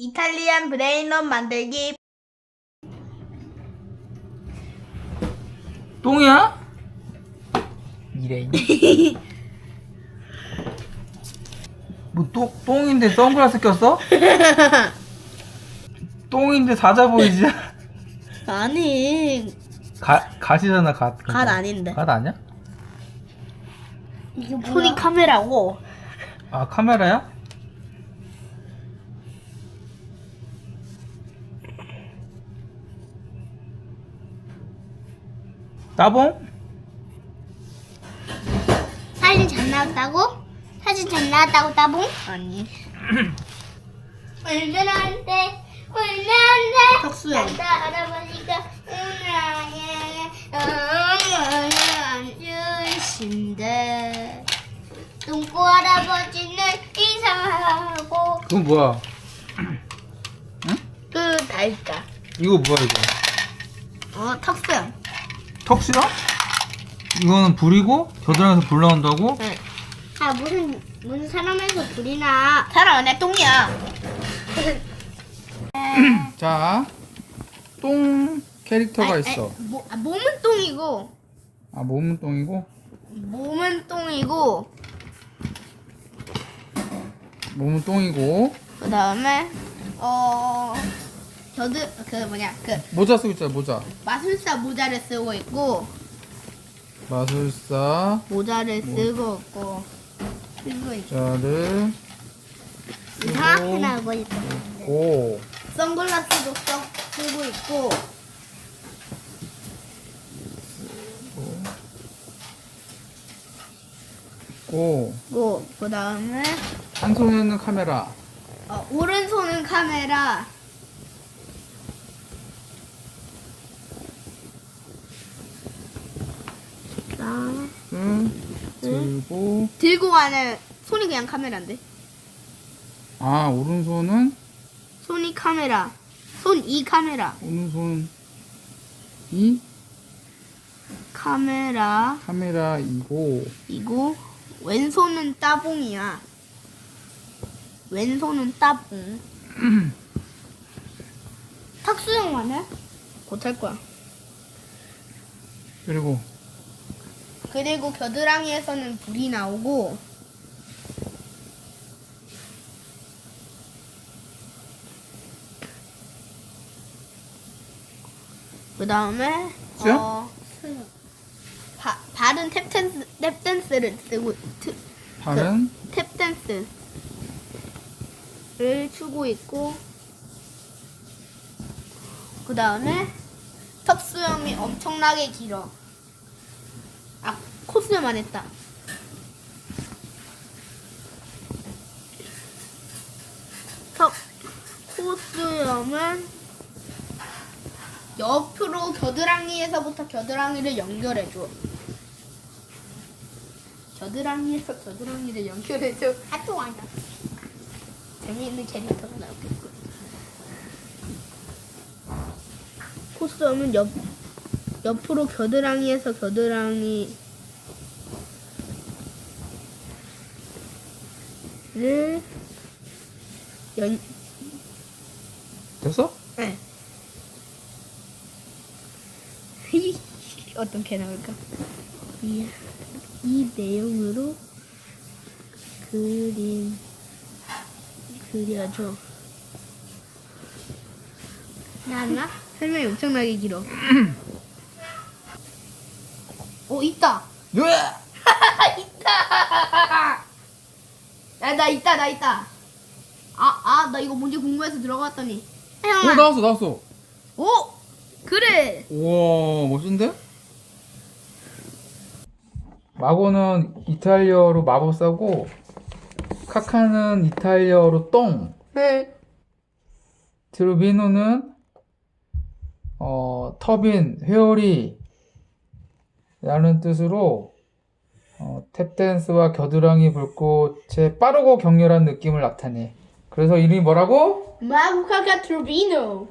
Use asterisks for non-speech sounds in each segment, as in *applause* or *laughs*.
이탈리안 브레인롯 만들기 똥이야? 이래. *laughs* 뭐 똥, 똥인데 선글라스 꼈어? *laughs* 똥인데 사자 보이지? 아니 가, 갓이잖아 갓. 갓 아닌데. 갓 아니야? 이게 소니 카메라고 아 카메라야? 따봉? 사진 잘 나왔다고? 사진 잘 나왔다고 따봉? 아니 돼. 울면 안 돼. 턱수염. 산타 할아버지가 울면 안 주신대. 똥꼬 할아버지는 이상하고 그건 뭐야? 그 달까 이거 뭐야 이거? 어 턱수염 턱수야? 이거는 불이고 겨드랑이에서 불 나온다고? 네. 아 무슨 무슨 사람에서 불이 나. 사람 안에 똥이야 *laughs* 자, 똥 캐릭터가 아니, 있어. 아니, 뭐, 아, 몸은 똥이고 아, 몸은 똥이고, 몸은 똥이고 몸은 똥이고, 그 다음에 어 겨드 그 뭐냐 그 모자 쓰고 있잖아, 모자. 마술사 모자를 쓰고 있고 마술사, 모자를 쓰고 있고 쓰고 있고. 자를 이상하게 나고 있어. 고, 선글라스도 써, 쓰고 있고. 고, 고, 그 다음에 한 손에는 카메라, 어, 오른손은 카메라 응, 들고, 들고 가는 손이 그냥 카메라인데? 아, 오른손은, 손이 카메라. 손 이 카메라. 오른손, 이? 카메라. 카메라이고, 이고 왼손은 따봉이야. 왼손은 따봉. *clears throat* 탁수형만 해? 못할 거야. 그리고, 그리고 겨드랑이에서는 불이 나오고 그 다음에 수영? 어, 바, 발은 탭댄스, 탭댄스를 쓰고 트, 발은, 탭댄스를 추고 있고 그 다음에 턱수염이 엄청나게 길어 아 안 했다 턱 코수염은 옆으로 겨드랑이에서부터 겨드랑이를 연결해줘 겨드랑이에서 겨드랑이를 연결해줘 아또 아니야. 재미있는 캐릭터가 나오겠군. 코스염은 옆 옆으로 겨드랑이에서 겨드랑이 를 연 됐어? 네. 어떻게 나올까? 이, 이 내용으로 그림 그려줘. 나나? 설명이 엄청나게 길어. 오 *clears throat* 있다. 으아! *laughs* 있다. 야 나 있다 나 있다. 아 아 나 이거 뭔지 궁금해서 들어갔더니. 오, 형아. 나왔어, 나왔어. 오 그래. 우와 멋진데? 마고는 이탈리아어로 마법사고 카카는 이탈리아어로 똥 네. 트루비노는 어, 터빈, 회오리 라는 뜻으로 어, 탭댄스와 겨드랑이 불꽃의 빠르고 격렬한 느낌을 나타내 그래서 이름이 뭐라고? 마구카카 트루비노.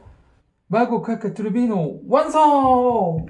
마고 카카 트루비노 완성!